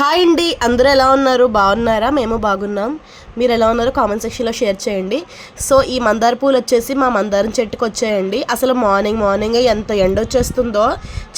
Hi అండి అందరూ ఎలా ఉన్నారు? బాగున్నారా? మేము బాగున్నాం. మీరు ఎలా ఉన్నారో? కామెంట్ సెక్షన్లో షేర్ చేయండి. సో ఈ మందార పూలు వచ్చేసి మా మందారం చెట్టుకు వచ్చాయండి. అసలు మార్నింగ్ మార్నింగ్ ఎంత ఎండ వచ్చేస్తుందో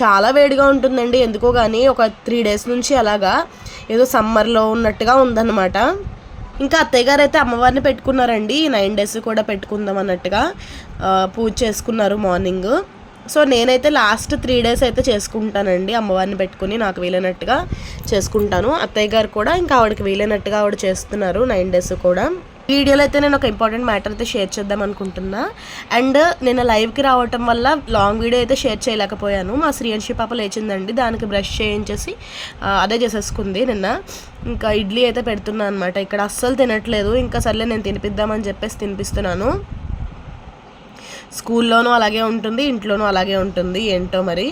చాలా వేడిగా ఉంటుందండి. ఎందుకో కానీ ఒక త్రీ డేస్ నుంచి అలాగా ఏదో సమ్మర్లో ఉన్నట్టుగా ఉందన్నమాట. ఇంకా అత్తయ్య గారు అయితే అమ్మవారిని పెట్టుకున్నారండి. నైన్ డేస్ కూడా పెట్టుకుందాం అన్నట్టుగా పూజ చేసుకున్నారు మార్నింగ్. సో నేనైతే లాస్ట్ త్రీ డేస్ అయితే చేసుకుంటానండి అమ్మవారిని పెట్టుకుని నాకు వీలైనట్టుగా చేసుకుంటాను. అత్తయ్య గారు కూడా ఇంకా ఆవిడకి వీలైనట్టుగా ఆవిడ చేస్తున్నారు నైన్ డేస్ కూడా. వీడియోలో అయితే నేను ఒక ఇంపార్టెంట్ మ్యాటర్ అయితే షేర్ చేద్దాం అనుకుంటున్నా. అండ్ నేను లైవ్కి రావటం వల్ల లాంగ్ వీడియో అయితే షేర్ చేయలేకపోయాను. మా శ్రీయంశి పాప లేచిందండి. దానికి బ్రష్ చేయించేసి అదే చేసేసుకుంది నిన్న. ఇంకా ఇడ్లీ అయితే పెడుతున్నాను అనమాట ఇక్కడ అస్సలు తినట్లేదు. ఇంకా సర్లే నేను తినిపిద్దామని చెప్పేసి తినిపిస్తున్నాను. స్కూల్లోనూ అలాగే ఉంటుంది ఇంట్లోనూ అలాగే ఉంటుంది ఏంటో మరి.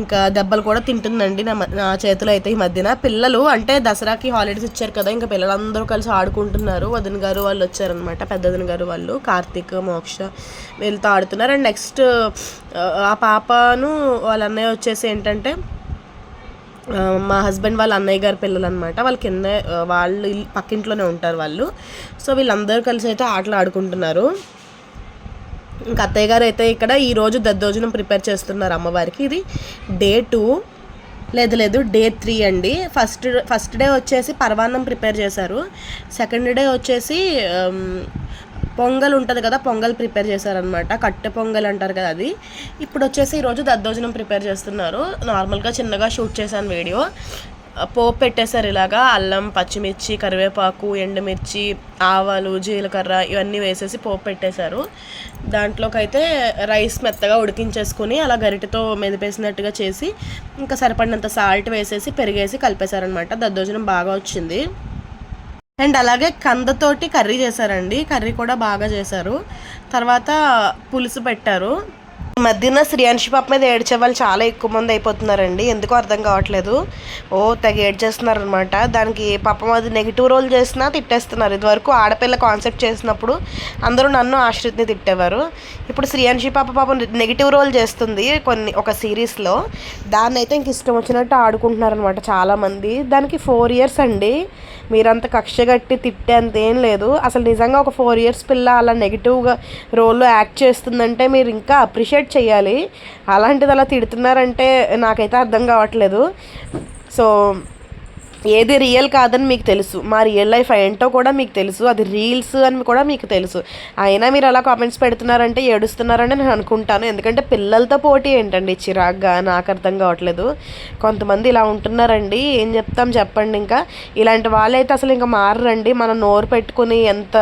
ఇంకా దెబ్బలు కూడా తింటుందండి నా నా చేతిలో అయితే ఈ మధ్యన. పిల్లలు అంటే దసరాకి హాలిడేస్ ఇచ్చారు కదా ఇంకా పిల్లలందరూ కలిసి ఆడుకుంటున్నారు. వదిన గారు వాళ్ళు వచ్చారనమాట పెద్ద వదిన గారు వాళ్ళు కార్తీక్ మోక్ష వీళ్ళతో ఆడుతున్నారు. అండ్ నెక్స్ట్ ఆ పాపను వాళ్ళ అన్నయ్య వచ్చేసి ఏంటంటే మా హస్బెండ్ వాళ్ళ అన్నయ్య గారి పిల్లలు అనమాట వాళ్ళ కింద వాళ్ళు పక్కింట్లోనే ఉంటారు వాళ్ళు. సో వీళ్ళందరూ కలిసి అయితే ఆటలు ఆడుకుంటున్నారు. ఇంకా అత్తయ్య గారు అయితే ఇక్కడ ఈరోజు దద్దోజనం ప్రిపేర్ చేస్తున్నారు అమ్మవారికి. ఇది డే టూ. లేదు లేదు డే త్రీ అండి. ఫస్ట్ ఫస్ట్ డే వచ్చేసి పరవాన్నం ప్రిపేర్ చేశారు. సెకండ్ డే వచ్చేసి పొంగల్ ఉంటుంది కదా పొంగల్ ప్రిపేర్ చేశారనమాట కట్టె పొంగల్ అంటారు కదా అది. ఇప్పుడు వచ్చేసి ఈరోజు దద్దోజనం ప్రిపేర్ చేస్తున్నారు. నార్మల్గా చిన్నగా షూట్ చేశాను వీడియో. పోపు పెట్టేశారు ఇలాగా. అల్లం పచ్చిమిర్చి కరివేపాకు ఎండుమిర్చి ఆవాలు జీలకర్ర ఇవన్నీ వేసేసి పోపు పెట్టేశారు. దాంట్లోకైతే రైస్ మెత్తగా ఉడికించేసుకుని అలా గరిటెతో మెదిపేసినట్టుగా చేసి ఇంకా సరిపడినంత సాల్ట్ వేసేసి పెరిగేసి కలిపేశారనమాట దద్దోజనం బాగా వచ్చింది. అండ్ అలాగే కందతోటి కర్రీ చేశారండి. కర్రీ కూడా బాగా చేశారు. తర్వాత పులుసు పెట్టారు. మధ్యన శ్రీయాంశి పాప మీద ఏడ్చే వాళ్ళు చాలా ఎక్కువ మంది అయిపోతున్నారండి. ఎందుకో అర్థం కావట్లేదు. ఓ తెగ ఏడ్చేస్తున్నారు అనమాట దానికి పాపం అది నెగిటివ్ రోల్ చేసినా తిట్టేస్తున్నారు. ఇదివరకు ఆడపిల్ల కాన్సెప్ట్ చేసినప్పుడు అందరూ నన్ను ఆశ్రిత్ని తిట్టేవారు. ఇప్పుడు శ్రీయాంశి పాప పాపం నెగిటివ్ రోల్ చేస్తుంది కొన్ని ఒక సిరీస్లో దాన్ని అయితే ఇంక ఇష్టం వచ్చినట్టు ఆడుకుంటున్నారు అనమాట చాలామంది. దానికి ఫోర్ ఇయర్స్ అండి. మీరంత కక్ష కట్టి తిట్టేంత ఏం లేదు. అసలు నిజంగా ఒక ఫోర్ ఇయర్స్ పిల్ల అలా నెగిటివ్గా రోల్లో యాక్ట్ చేస్తుందంటే మీరు ఇంకా అప్రిషియేట్ చేయాలి. అలాంటిది అలా తిడుతున్నారంటే నాకైతే అర్థం కావట్లేదు. సో ఏది రియల్ కాదని మీకు తెలుసు. మా రియల్ లైఫ్ ఏంటో కూడా మీకు తెలుసు. అది రీల్స్ అని కూడా మీకు తెలుసు. అయినా మీరు అలా కామెంట్స్ పెడుతున్నారంటే ఏడుస్తున్నారని నేను అనుకుంటాను. ఎందుకంటే పిల్లలతో పోటీ ఏంటండి? చిరాగ్గా నాకు అర్థం కావట్లేదు. కొంతమంది ఇలా ఉంటున్నారండి. ఏం చెప్తాం చెప్పండి ఇంకా. ఇలాంటి వాళ్ళైతే అసలు ఇంకా మారరండి. మనం నోరు పెట్టుకుని ఎంత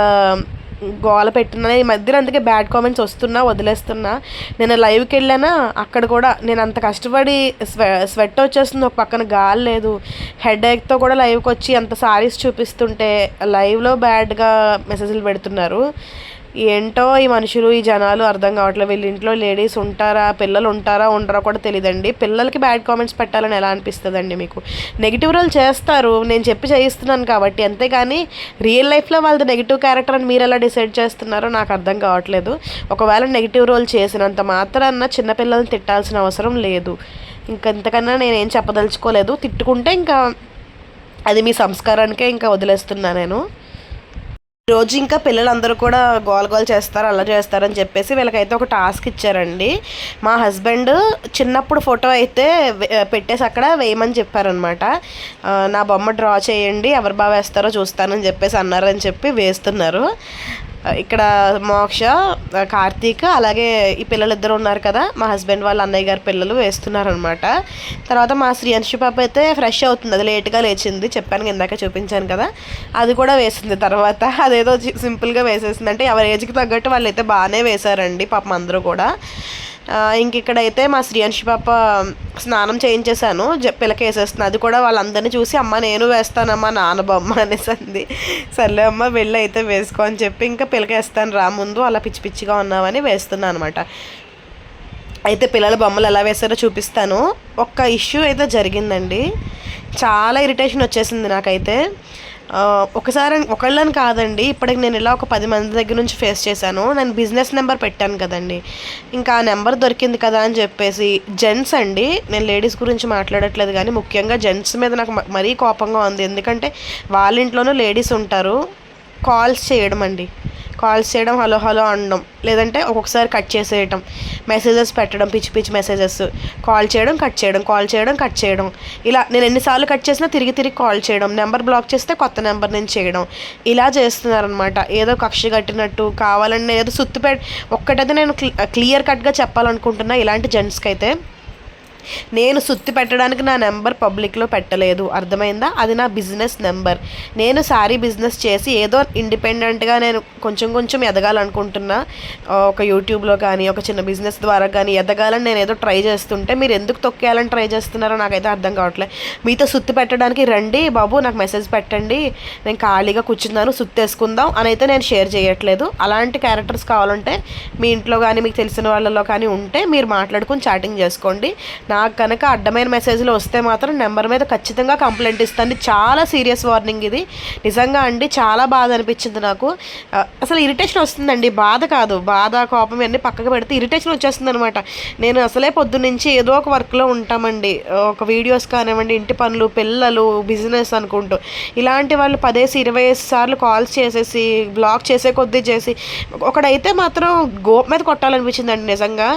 గోల పెట్టినా ఈ మధ్యలో అందుకే బ్యాడ్ కామెంట్స్ వస్తున్నా వదిలేస్తున్నా. నేను లైవ్కి వెళ్ళానా అక్కడ కూడా నేను అంత కష్టపడి స్వె స్వెట్ వచ్చేస్తుంది ఒక పక్కన గాలి లేదు. హెడ్ ఏక్తో కూడా లైవ్కి వచ్చి అంత సారీస్ చూపిస్తుంటే లైవ్లో బ్యాడ్గా మెసేజ్లు పెడుతున్నారు. ఏంటో ఈ మనుషులు ఈ జనాలు అర్థం కావట్లేదు. వీళ్ళ ఇంట్లో లేడీస్ ఉంటారా పిల్లలు ఉంటారా ఉండరా కూడా తెలియదండి పిల్లలకి బ్యాడ్ కామెంట్స్ పెట్టాలని ఎలా అనిపిస్తుందండి మీకు? నెగిటివ్ రోల్ చేస్తారు. నేను చెప్పి చేయిస్తున్నాను కాబట్టి అంతేగాని రియల్ లైఫ్లో వాళ్ళది నెగిటివ్ క్యారెక్టర్ అని మీరు ఎలా డిసైడ్ చేస్తున్నారో నాకు అర్థం కావట్లేదు. ఒకవేళ నెగిటివ్ రోల్ చేసినంత మాత్రాన చిన్నపిల్లల్ని తిట్టాల్సిన అవసరం లేదు. ఇంకెంతకన్నా నేనేం చెప్పదలుచుకోలేదు. తిట్టుకుంటే ఇంకా అది మీ సంస్కారానికే ఇంకా వదిలేస్తున్నా నేను. రోజు ఇంకా పిల్లలందరూ కూడా గోల గోల్ చేస్తారు అలా చేస్తారని చెప్పేసి వీళ్ళకైతే ఒక టాస్క్ ఇచ్చారండి. మా హస్బెండ్ చిన్నప్పుడు ఫోటో అయితే పెట్టేసి అక్కడ వేయమని చెప్పారనమాట నా బొమ్మ డ్రా చేయండి ఎవరు బాగా వేస్తారో చూస్తానని చెప్పేసి అన్నారని చెప్పి వేస్తున్నారు. ఇక్కడ మోక్ష కార్తీక్ అలాగే ఈ పిల్లలు ఇద్దరు ఉన్నారు కదా. మా హస్బెండ్ వాళ్ళ అన్నయ్య గారి పిల్లలు వేస్తున్నారనమాట తర్వాత మా శ్రీ అంశు పాప అయితే ఫ్రెష్ అవుతుంది. అది లేట్గా లేచింది. చెప్పాను ఇందాక చూపించాను కదా. అది కూడా వేసింది తర్వాత. అదేదో సింపుల్గా వేసేసింది. అంటే ఎవరి ఏజ్కి తగ్గట్టు వాళ్ళు అయితే బాగానే వేశారండి పాపం అందరూ కూడా. ఇంక ఇక్కడైతే మా శ్రీయాంశి పాప స్నానం చేయించేశాను. జ- పిల్లకి వేసేస్తుంది అది కూడా వాళ్ళందరినీ చూసి అమ్మ నేను వేస్తానమ్మా నాన్న బొమ్మ అనేసి అంది సర్లే అమ్మ వెళ్ళి అయితే వేసుకో అని చెప్పి ఇంకా పిలకేస్తాను. రా ముందు అలా పిచ్చి పిచ్చిగా ఉన్నామని వేస్తున్నాను అనమాట. అయితే పిల్లల బొమ్మలు ఎలా వేసారో చూపిస్తాను. ఒక్క ఇష్యూ అయితే జరిగిందండి. చాలా ఇరిటేషన్ వచ్చేసింది నాకైతే. ఒకసారి ఒకళ్ళని కాదండి ఇప్పటికి నేను ఇలా ఒక పది మంది దగ్గర నుంచి ఫేస్ చేశాను. నేను బిజినెస్ నెంబర్ పెట్టాను కదండి. ఇంకా ఆ నెంబర్ దొరికింది కదా అని చెప్పేసి జెంట్స్ అండి నేను లేడీస్ గురించి మాట్లాడట్లేదు కానీ ముఖ్యంగా జెంట్స్ మీద నాకు మరీ కోపంగా ఉంది. ఎందుకంటే వాళ్ళ ఇంట్లోనూ లేడీస్ ఉంటారు. కాల్స్ చేయడం అండి. కాల్స్ చేయడం హలో హలో అనడం లేదంటే ఒక్కొక్కసారి కట్ చేసేయటం మెసేజెస్ పెట్టడం పిచ్చి పిచ్చి మెసేజెస్. కాల్ చేయడం కట్ చేయడం కాల్ చేయడం కట్ చేయడం. ఇలా నేను ఎన్నిసార్లు కట్ చేసినా తిరిగి తిరిగి కాల్ చేయడం నెంబర్ బ్లాక్ చేస్తే కొత్త నెంబర్ నుంచి చేయడం. ఇలా చేస్తున్నారనమాట ఏదో కక్ష కట్టినట్టు కావాలని ఏదో సుత్తి ఒక్కటైతే నేను క్లియర్ కట్గా చెప్పాలనుకుంటున్నా ఇలాంటి జెంట్స్కి అయితే నేను సుత్తి పెట్టడానికి నా నెంబర్ పబ్లిక్లో పెట్టలేదు. అర్థమైందా? అది నా బిజినెస్ నెంబర్. నేను శారీ బిజినెస్ చేసి ఏదో ఇండిపెండెంట్గా నేను కొంచెం కొంచెం ఎదగాలనుకుంటున్నా. ఒక యూట్యూబ్లో కానీ ఒక చిన్న బిజినెస్ ద్వారా కానీ ఎదగాలని నేను ఏదో ట్రై చేస్తుంటే మీరు ఎందుకు తొక్కేయాలని ట్రై చేస్తున్నారో నాకైతే అర్థం కావట్లేదు మీతో సుత్తి పెట్టడానికి రండి బాబు నాకు మెసేజ్ పెట్టండి. నేను ఖాళీగా కూర్చున్నాను సుత్తి వేసుకుందాం అని అయితే నేను షేర్ చేయట్లేదు. అలాంటి క్యారెక్టర్స్ కావాలంటే మీ ఇంట్లో కానీ మీకు తెలిసిన వాళ్ళలో కానీ ఉంటే మీరు మాట్లాడుకుని చాటింగ్ చేసుకోండి. నాకు కనుక అడ్డమైన మెసేజ్లు వస్తే మాత్రం నెంబర్ మీద ఖచ్చితంగా కంప్లైంట్ ఇస్తాను. చాలా సీరియస్ వార్నింగ్ ఇది. నిజంగా అండి చాలా బాధ అనిపించింది నాకు. అసలు ఇరిటేషన్ వస్తుందండి. బాధ కాదు. బాధ కోపం ఇవన్నీ పక్కకు పెడితే ఇరిటేషన్ వచ్చేస్తుంది అనమాట నేను అసలే పొద్దున్నుంచి ఏదో ఒక వర్క్లో ఉంటామండి. ఒక వీడియోస్ కానివ్వండి ఇంటి పనులు పిల్లలు బిజినెస్ అనుకుంటూ. ఇలాంటి వాళ్ళు పదేసి ఇరవై సార్లు కాల్స్ చేసేసి బ్లాక్ చేసే కొద్దీ చేసి ఒకడైతే మాత్రం గోప్ మీద కొట్టాలనిపించిందండి నిజంగా.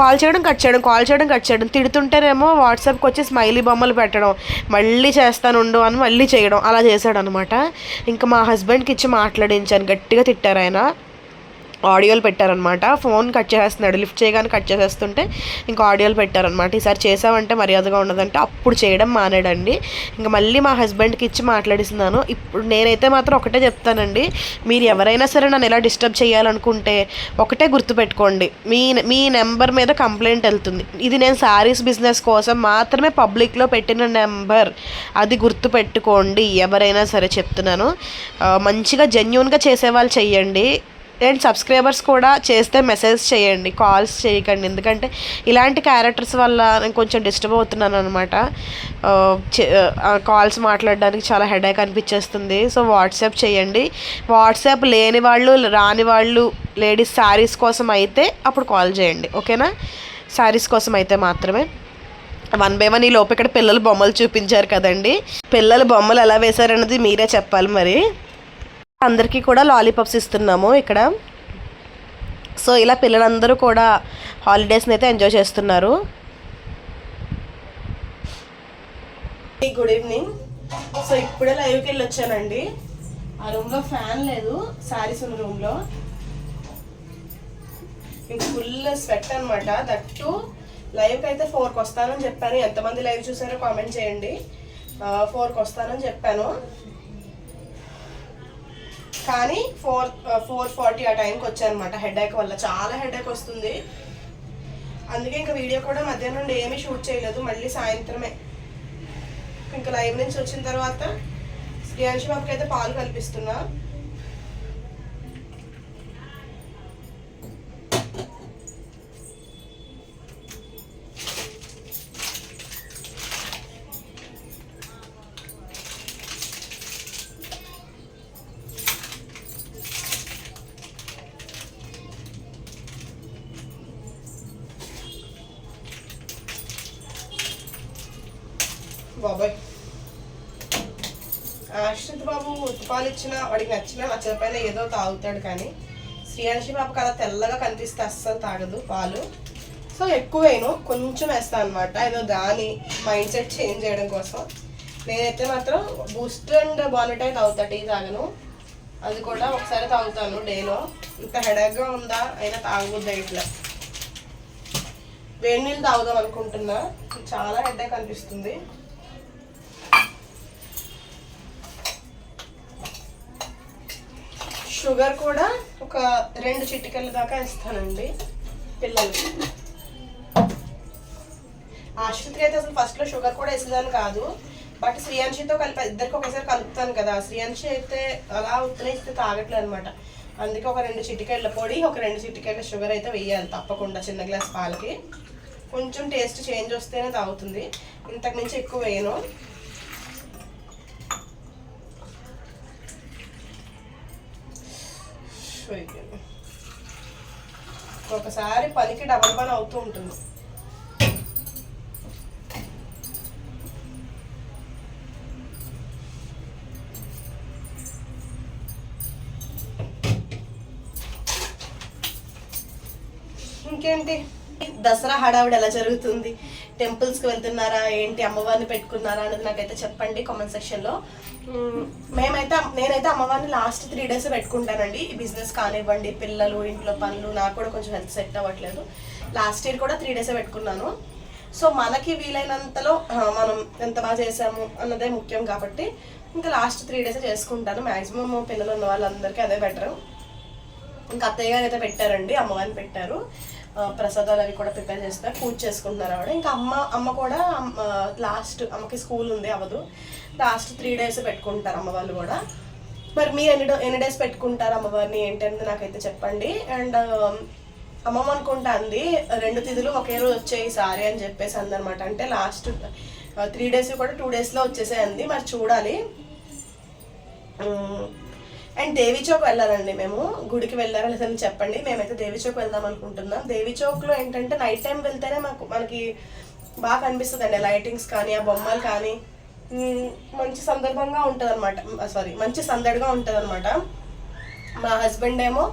కాల్ చేయడం కట్ చేయడం కాల్ చేయడం వచ్చాడు తిడుతుంటేనేమో వాట్సాప్కి వచ్చి స్మైలీ బొమ్మలు పెట్టడం. మళ్ళీ చేస్తానుండు అని మళ్ళీ చేయడం. అలా చేశాడు అనమాట ఇంకా మా హస్బెండ్కి ఇచ్చి మాట్లాడించాను. గట్టిగా తిట్టారు ఆయన. ఆడియోలు పెట్టారనమాట ఫోన్ కట్ చేసేస్తున్నాడు. లిఫ్ట్ చేయగానే కట్ చేసేస్తుంటే ఇంకా ఆడియోలు పెట్టారనమాట ఈసారి చేసావంటే మర్యాదగా ఉండదంటే అప్పుడు చేయడం మానేడండి. ఇంకా మళ్ళీ మా హస్బెండ్కి ఇచ్చి మాట్లాడిస్తున్నాను. ఇప్పుడు నేనైతే మాత్రం ఒకటే చెప్తానండి. మీరు ఎవరైనా సరే నన్ను ఎలా డిస్టర్బ్ చేయాలనుకుంటే ఒకటే గుర్తుపెట్టుకోండి. మీ మీ నెంబర్ మీద కంప్లైంట్ వెళ్తుంది. ఇది నేను శారీస్ బిజినెస్ కోసం మాత్రమే పబ్లిక్లో పెట్టిన నెంబర్. అది గుర్తుపెట్టుకోండి. ఎవరైనా సరే చెప్తున్నాను. మంచిగా జెన్యున్గా చేసేవాళ్ళు చెయ్యండి. అండ్ సబ్స్క్రైబర్స్ కూడా చేస్తే మెసేజ్ చేయండి కాల్స్ చేయకండి. ఎందుకంటే ఇలాంటి క్యారెక్టర్స్ వల్ల నేను కొంచెం డిస్టర్బ్ అవుతున్నాను అనమాట కాల్స్ మాట్లాడడానికి చాలా హెడేక్ అనిపించేస్తుంది. సో వాట్సాప్ చేయండి. వాట్సాప్ లేని వాళ్ళు రాని వాళ్ళు లేడీస్ శారీస్ కోసం అయితే అప్పుడు కాల్ చేయండి. ఓకేనా? శారీస్ కోసం అయితే మాత్రమే. వన్ బై వన్ ఈ లోపు ఇక్కడ పిల్లలు బొమ్మలు చూపించారు కదండి. పిల్లలు బొమ్మలు ఎలా వేశారన్నది మీరే చెప్పాలి మరి. అందరికీ కూడా లాలీపాప్స్ ఇస్తున్నాము ఇక్కడ. సో ఇలా పిల్లలందరూ కూడా హాలిడేస్ని అయితే ఎంజాయ్ చేస్తున్నారు. గుడ్ ఈవినింగ్ సో ఇప్పుడే లైవ్కి వెళ్ళి వచ్చానండి ఆ రూమ్లో ఫ్యాన్ లేదు. శారీస్ ఉన్న రూమ్లో ఇంక ఫుల్ స్వెట్ అనమాట దట్టు లైవ్కి అయితే ఫోర్కి వస్తానని చెప్పాను. ఎంతమంది లైవ్ చూసారో కామెంట్ చేయండి. ఫోర్కి వస్తానని చెప్పాను. కానీ ఫోర్ ఫోర్ ఫార్టీ ఆ టైంకి వచ్చానమాట హెడేక్ వల్ల. చాలా హెడేక్ వస్తుంది. అందుకే ఇంకా వీడియో కూడా మధ్యాహ్నం నుండి ఏమీ షూట్ చేయలేదు. మళ్ళీ సాయంత్రమే. ఇంకా లైవ్ నుంచి వచ్చిన తర్వాత శ్రీయాంశి బాబుకి అయితే పాలు కల్పిస్తున్నా. బాబాయ్. అశ్వంత్ బాబు ఉత్పాలు ఇచ్చిన వాడికి నచ్చిన నచ్చకపోయినా ఏదో తాగుతాడు కానీ శ్రీయాంశి బాబుకి అలా తెల్లగా కనిపిస్తే అస్సలు తాగదు పాలు. సో ఎక్కువ కొంచెం వేస్తాను అనమాట ఏదో దాని మైండ్ సెట్ చేంజ్ చేయడం కోసం. నేనైతే మాత్రం బూస్ట్ అండ్ బానటై తాగుతా టీ తాగను. అది కూడా ఒకసారి తాగుతాను డేలో. ఇంత హెడేక్గా ఉందా అయినా తాగబుద్ది ఇట్లా. వేడి నీళ్ళు తాగుదాం అనుకుంటున్నా. చాలా హెడేక్ అనిపిస్తుంది. షుగర్ కూడా ఒక రెండు చిటికల దాకా ఇస్తానండి పిల్లలకి. ఆశ్రిత్కి అయితే అసలు ఫస్ట్లో షుగర్ కూడా వేసేదాన్ని కాదు. బట్ శ్రీయాంశితో కలిపి ఇద్దరికి ఒకసారి కలుపుతాను కదా. శ్రీయాంశి అయితే అలా ఉత్తనే ఇస్తే తాగట్లేదు అనమాట అందుకే ఒక రెండు చిటికాయల పొడి ఒక రెండు చిటికాయల షుగర్ అయితే వేయాలి తప్పకుండా చిన్న గ్లాస్ పాలకి. కొంచెం టేస్ట్ చేంజ్ వస్తేనే తాగుతుంది. ఇంతకు మించి ఎక్కువ వేయను. అయిపోయింది. ఒకసారి పనికి డబల్ పని అవుతూ ఉంటుంది. ఇంకేంటి? దసరా హడావిడి ఎలా జరుగుతుంది? టెంపుల్స్కి వెళ్తున్నారా? ఏంటి అమ్మవారిని పెట్టుకున్నారా? అనేది నాకైతే చెప్పండి. కామెంట్ సెక్షన్లో. మేమైతే నేనైతే అమ్మవారిని లాస్ట్ త్రీ డేస్ పెట్టుకుంటానండి. ఈ బిజినెస్ కానివ్వండి పిల్లలు ఇంట్లో పనులు నాకు కూడా కొంచెం హెల్త్ సెట్ అవ్వట్లేదు. లాస్ట్ ఇయర్ కూడా త్రీ డేసే పెట్టుకున్నాను. సో మనకి వీలైనంతలో మనం ఎంత బాగా చేసాము అన్నదే ముఖ్యం కాబట్టి ఇంకా లాస్ట్ త్రీ డేసే చేసుకుంటాను. మ్యాక్సిమమ్ పిల్లలు ఉన్న వాళ్ళందరికీ అదే బెటర్ ఇంకా అత్తయ్య గారు అయితే పెట్టారండి అమ్మవారిని పెట్టారు. ప్రసాదాలు అవి కూడా ప్రిపేర్ చేస్తారు పూజ చేసుకుంటున్నారు ఆవిడ. ఇంకా అమ్మ అమ్మ కూడా లాస్ట్ అమ్మకి స్కూల్ ఉంది అవదు లాస్ట్ త్రీ డేస్ పెట్టుకుంటారు అమ్మ వాళ్ళు కూడా. మరి మీరు ఎన్ని ఎన్ని డేస్ పెట్టుకుంటారు అమ్మవారిని ఏంటనేది నాకైతే చెప్పండి. అండ్ అమ్మమ్మ అనుకుంటా అంది రెండు తిథులు ఒకే రోజు వచ్చాయి సారీ అని చెప్పేసి అందనమాట. అంటే లాస్ట్ త్రీ డేస్ కూడా టూ డేస్లో వచ్చేసాయి అంది మరి చూడాలి. అండ్ దేవి చౌక్ వెళ్ళాలండి మేము. గుడికి వెళ్ళారా లేదని చెప్పండి. మేమైతే దేవి చౌక్ వెళ్దాం అనుకుంటున్నాం. దేవి చౌక్లో ఏంటంటే నైట్ టైం వెళ్తేనే మాకు మనకి బాగా కనిపిస్తుంది అండి లైటింగ్స్ కానీ ఆ బొమ్మలు కానీ. మంచి సందర్భంగా ఉంటుంది అనమాట సారీ మంచి సందడిగా ఉంటుంది అనమాట మా హస్బెండ్ ఏమో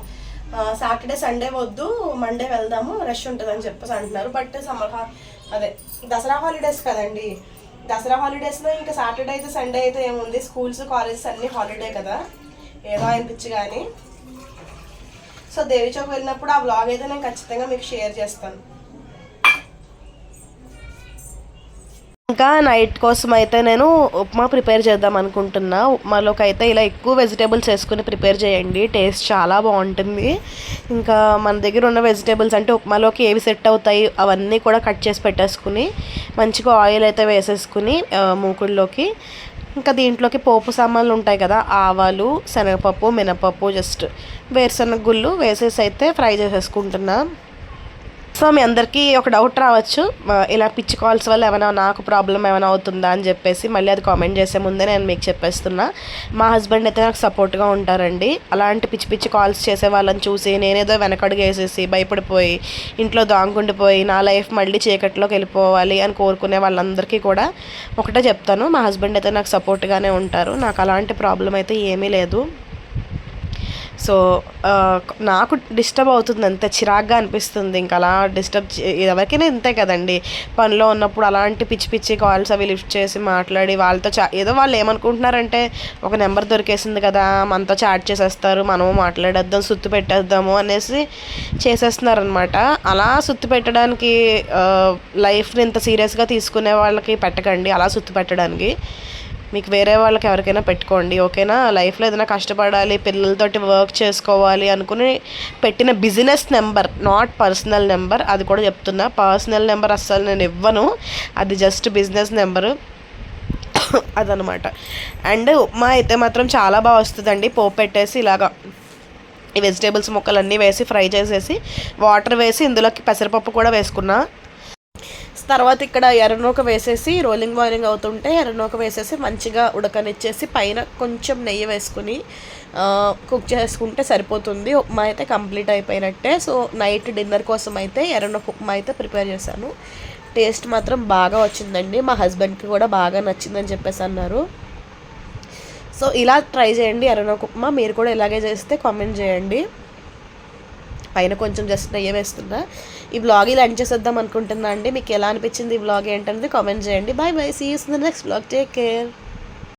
సాటర్డే సండే వద్దు మండే వెళ్దాము రష్ ఉంటుందని చెప్పేసి అంటున్నారు. బట్ సమ్మర్ అదే దసరా హాలిడేస్ కదండి. దసరా హాలిడేస్లో ఇంకా సాటర్డే అయితే సండే అయితే ఏముంది? స్కూల్స్ కాలేజెస్ అన్నీ హాలిడే కదా. ఏదో అనిపించి కానీ. సో దేవి చౌక్ వెళ్ళినప్పుడు ఆ బ్లాగ్ అయితే నేను ఖచ్చితంగా మీకు షేర్ చేస్తాను. ఇంకా నైట్ కోసం అయితే నేను ఉప్మా ప్రిపేర్ చేద్దాం అనుకుంటున్నా. ఉప్మాలోకి అయితే ఇలా ఎక్కువ వెజిటేబుల్స్ వేసుకుని ప్రిపేర్ చేయండి. టేస్ట్ చాలా బాగుంటుంది. ఇంకా మన దగ్గర ఉన్న వెజిటేబుల్స్ అంటే ఉప్మాలోకి ఏవి సెట్ అవుతాయి అవన్నీ కూడా కట్ చేసి పెట్టేసుకుని మంచిగా ఆయిల్ అయితే వేసేసుకుని ఆ, మూకుడులోకి ఇంకా దీంట్లోకి పోపు సామాన్లు ఉంటాయి కదా ఆవాలు శనగపప్పు మినపప్పు జస్ట్ వేరుశనగ గుళ్ళు వేసేసి అయితే ఫ్రై చేసేసుకుంటున్నా. సో మీ అందరికీ ఒక డౌట్ రావచ్చు. ఇలా పిచ్చి కాల్స్ వల్ల ఏమైనా నాకు ప్రాబ్లం ఏమైనా అవుతుందా అని చెప్పేసి మళ్ళీ అది కామెంట్ చేసే ముందే నేను మీకు చెప్పేస్తున్నా. మా హస్బెండ్ అయితే నాకు సపోర్ట్గా ఉంటారండి. అలాంటి పిచ్చి పిచ్చి కాల్స్ చేసే వాళ్ళని చూసి నేనేదో వెనకడుగు వేసేసి భయపడిపోయి ఇంట్లో దాంగుండిపోయి నా లైఫ్ మళ్ళీ చీకట్లోకి వెళ్ళిపోవాలి అని కోరుకునే వాళ్ళందరికీ కూడా ఒకటే చెప్తాను. మా హస్బెండ్ అయితే నాకు సపోర్ట్గానే ఉంటారు. నాకు అలాంటి ప్రాబ్లం అయితే ఏమీ లేదు. సో నాకు డిస్టర్బ్ అవుతుంది అంతే చిరాగ్గా అనిపిస్తుంది ఇంకా అలా డిస్టర్బ్ ఎవరికైనా ఇంతే కదండి. పనిలో ఉన్నప్పుడు అలాంటి పిచ్చి పిచ్చి కాల్స్ అవి లిఫ్ట్ చేసి మాట్లాడి వాళ్ళతో చా ఏదో వాళ్ళు ఏమనుకుంటున్నారంటే ఒక నెంబర్ దొరికేసింది కదా మనతో చాట్ చేసేస్తారు మనము మాట్లాడేద్దాం సుత్తు పెట్టేద్దాము అనేసి చేసేస్తున్నారనమాట అలా సుత్తు పెట్టడానికి లైఫ్ని ఇంత సీరియస్గా తీసుకునే వాళ్ళకి పెట్టకండి అలా సుత్తు పెట్టడానికి. మీకు వేరే వాళ్ళకి ఎవరికైనా పెట్టుకోండి ఓకేనా? లైఫ్లో ఏదైనా కష్టపడాలి పిల్లలతోటి వర్క్ చేసుకోవాలి అనుకుని పెట్టిన business number not personal number అది కూడా చెప్తున్నా. పర్సనల్ నెంబర్ అస్సలు నేను ఇవ్వను. అది జస్ట్ బిజినెస్ నెంబరు అదనమాట అండ్ ఉప్మా అయితే మాత్రం చాలా బాగా వస్తుందండి. పోపు పెట్టేసి ఇలాగా ఈ వెజిటేబుల్స్ ముక్కలన్నీ వేసి ఫ్రై చేసేసి వాటర్ వేసి ఇందులోకి పెసరపప్పు కూడా వేసుకున్నా. తర్వాత ఇక్కడ ఎర్రనూక వేసేసి రోలింగ్ బాయిలింగ్ అవుతుంటే ఎర్రనూక వేసేసి మంచిగా ఉడకనిచ్చేసి పైన కొంచెం నెయ్యి వేసుకుని కుక్ చేసుకుంటే సరిపోతుంది. ఉప్మా అయితే కంప్లీట్ అయిపోయినట్టే. సో నైట్ డిన్నర్ కోసం అయితే ఎర్రనూక ఉప్మా అయితే ప్రిపేర్ చేశాను. టేస్ట్ మాత్రం బాగా వచ్చిందండి. మా హస్బెండ్కి కూడా బాగా నచ్చిందని చెప్పేసి అన్నారు. సో ఇలా ట్రై చేయండి ఎర్రనూక ఉప్మా. మీరు కూడా ఇలాగే చేస్తే కామెంట్ చేయండి. పైన కొంచెం జస్ట్ నెయ్యి వేస్తున్నా. ఈ వ్లాగ్ ఇలా ఎండ్ చేసేద్దాం అనుకుంటున్నా అండి. మీకు ఎలా అనిపించింది ఈ వ్లాగ్ ఏంటనేది కామెంట్ చేయండి. Bye bye see you next vlog take care